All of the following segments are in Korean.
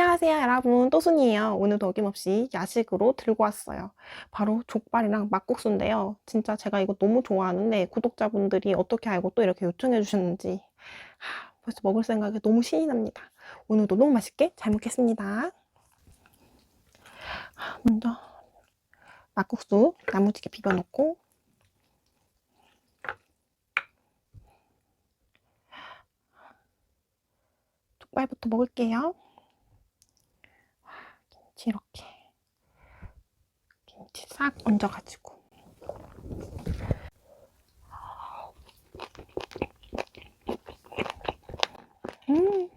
안녕하세요 여러분. 또순이에요. 오늘도 어김없이 야식으로 들고 왔어요. 바로 족발이랑 막국수인데요. 진짜 제가 이거 너무 좋아하는데 구독자분들이 어떻게 알고 또 이렇게 요청해 주셨는지. 하, 벌써 먹을 생각에 너무 신이 납니다. 오늘도 너무 맛있게 잘 먹겠습니다. 하, 먼저 막국수 야무지게 비벼 놓고. 족발부터 먹을게요 이렇게 김치 싹 얹어가지고 음.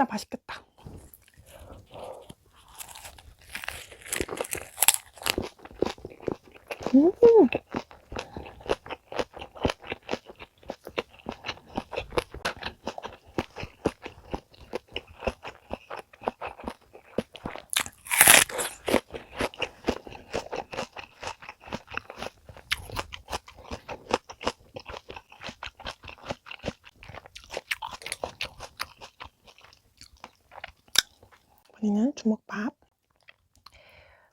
진짜 맛있겠다. 음. 주먹밥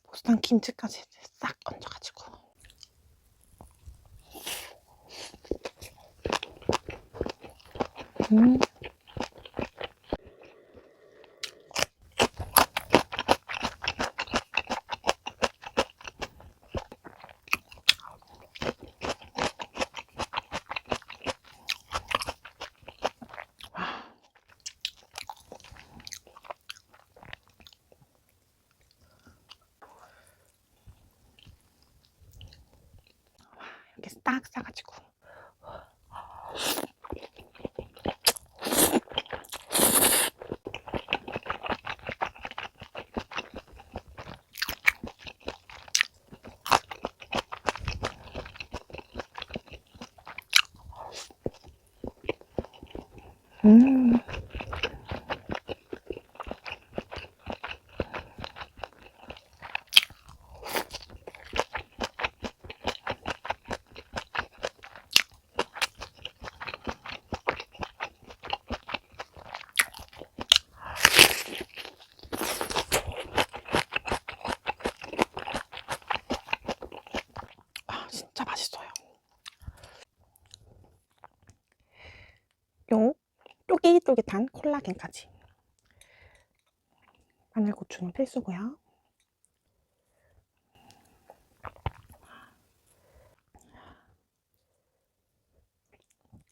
보스탕 김치까지 싹 얹어가지고 음. 딱 싸가지고 음. 아, 진짜 맛있어요. 요 쫄깃쫄깃한 콜라겐까지. 마늘 고추는 필수고요.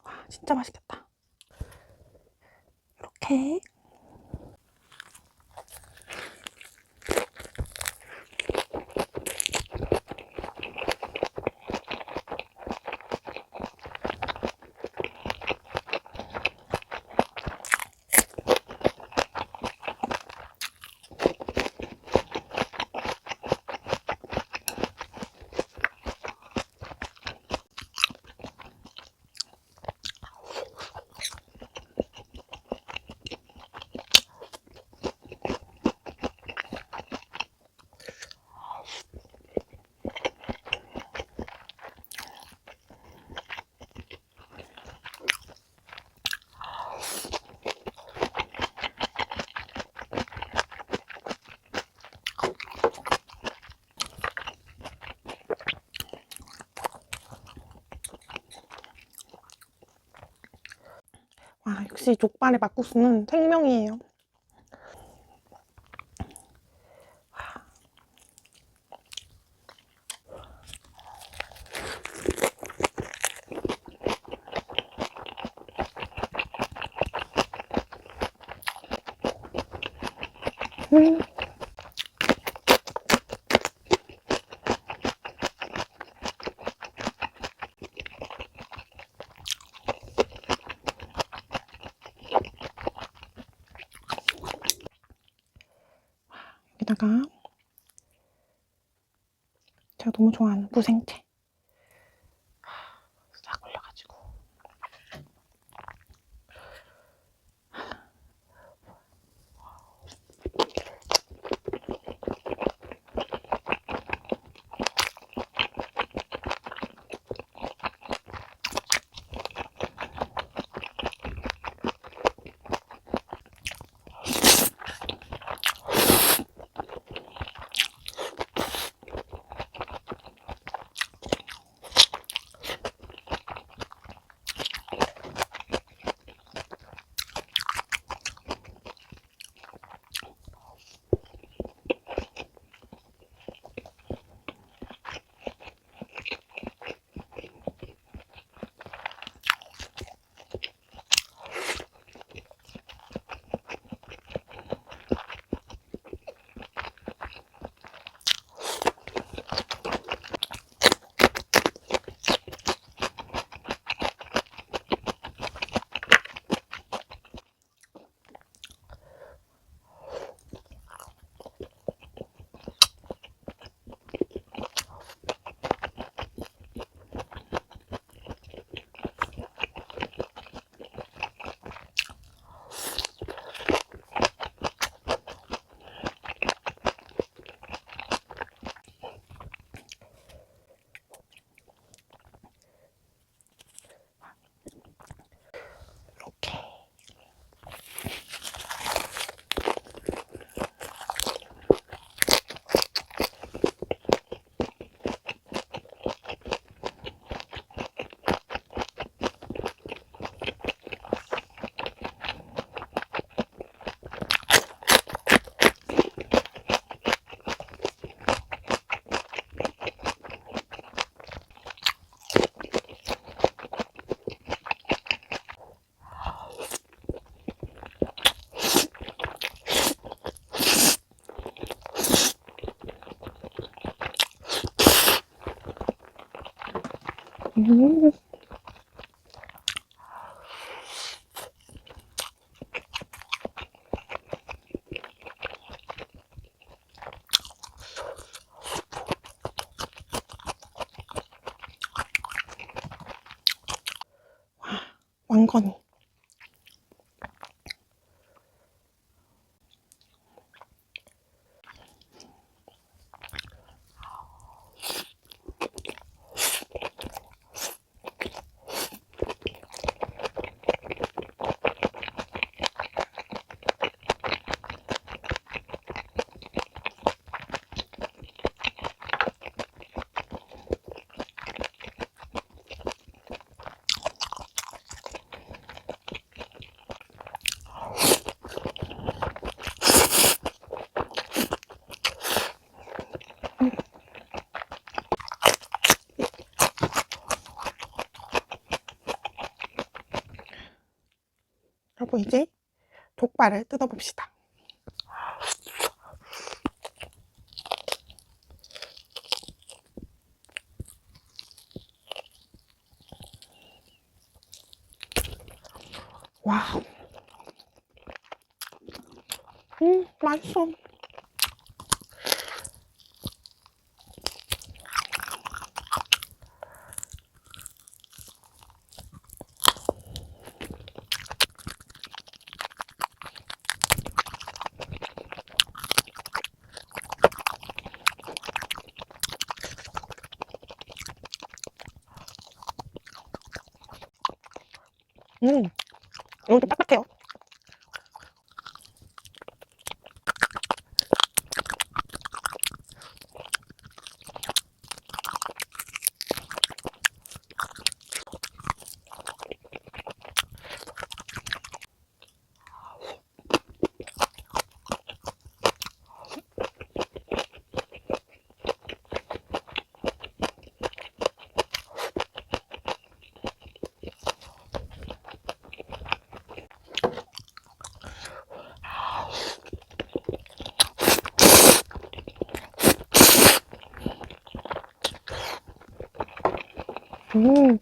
와, 진짜 맛있겠다. 이렇게 와, 역시 족발의 막국수는 생명이에요. 음. 여기다가. 제가 너무 좋아하는 무생채 음. 와, 왕건이. 여러분 이제 족발을 뜯어봅시다. 와우. 음, 맛있어. 음, 이거 좀 딱딱해요. 음.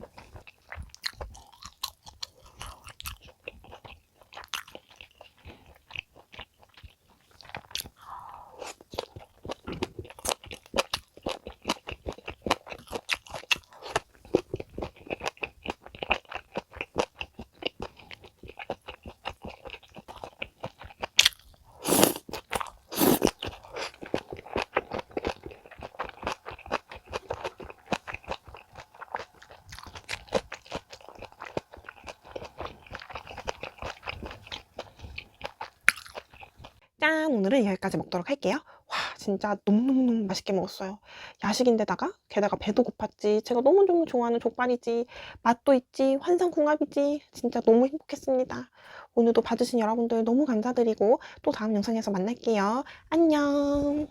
오늘은 여기까지 먹도록 할게요. 와, 진짜 너무너무너무 맛있게 먹었어요. 야식인데다가 게다가 배도 고팠지. 제가 너무너무 좋아하는 족발이지. 맛도 있지. 환상궁합이지. 진짜 너무 행복했습니다. 오늘도 봐주신 여러분들 너무 감사드리고 또 다음 영상에서 만날게요. 안녕.